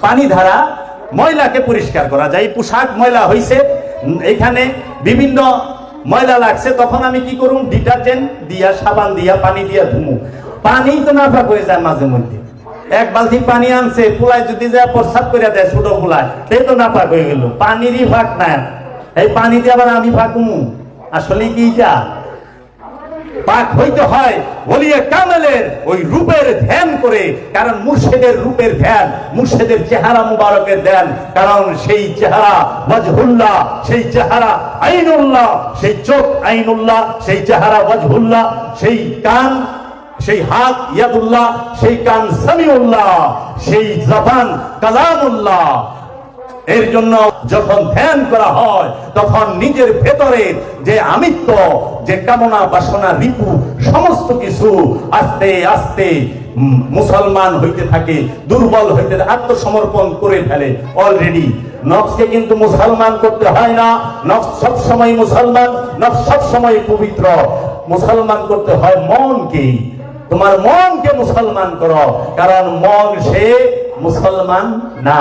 পানি ধারা ময়লাকে পরিষ্কার করা যায়। এই পোশাক ময়লা উম, এখানে বিভিন্ন ময়লা লাগছে তখন আমি কি করুম? ডিটারজেন্ট দিয়া সাবান দিয়া পানি দিয়া ধুমু। পানি তো না ফাঁক হয়ে যায় মাঝে মধ্যে। এক বালতি পানি আনছে পোলায় যদি যায় প্রস্রাব করে দেয় ছোট পোলায় সে তো না ফাঁক হয়ে গেল। পানিরই ফাঁক না এই পানি দিয়ে আবার আমি ফাঁকুমু আসলে কি এটা? পাক হইতে হয় কামেলের ওই রূপের ধ্যান করে, কারণ মুর্শেদের রূপের ধ্যান, মুর্শেদের চেহারা মুবারকের ধ্যান, কারণ সেই চেহারা ওয়াজহুল্লাহ, সেই চেহারা আইনুল্লাহ, সেই চোখ আইনুল্লাহ, সেই চেহারা সেই কান, সেই হাত ইয়াদুল্লাহ, সেই কান সামিউল্লাহ, সেই জবান কালামুল্লাহ। এর জন্য যখন ধ্যান করা হয়, তখন নিজের ভেতরে যে আমিত্ব, যে কামনা বাসনা, রিপু, সমস্ত কিছু আস্তে আস্তে মুসলমান হইতে থাকে, দুর্বল হইতে আত্মসমর্পণ করে ফেলে অলরেডি নফসকে কিন্তু মুসলমান করতে হয় না। নফস সব সময় মুসলমান, নফস সব সময় পবিত্র। মুসলমান করতে হয় মনকে। তোমার মনকে মুসলমান করো, কারণ মন সে মুসলমান না।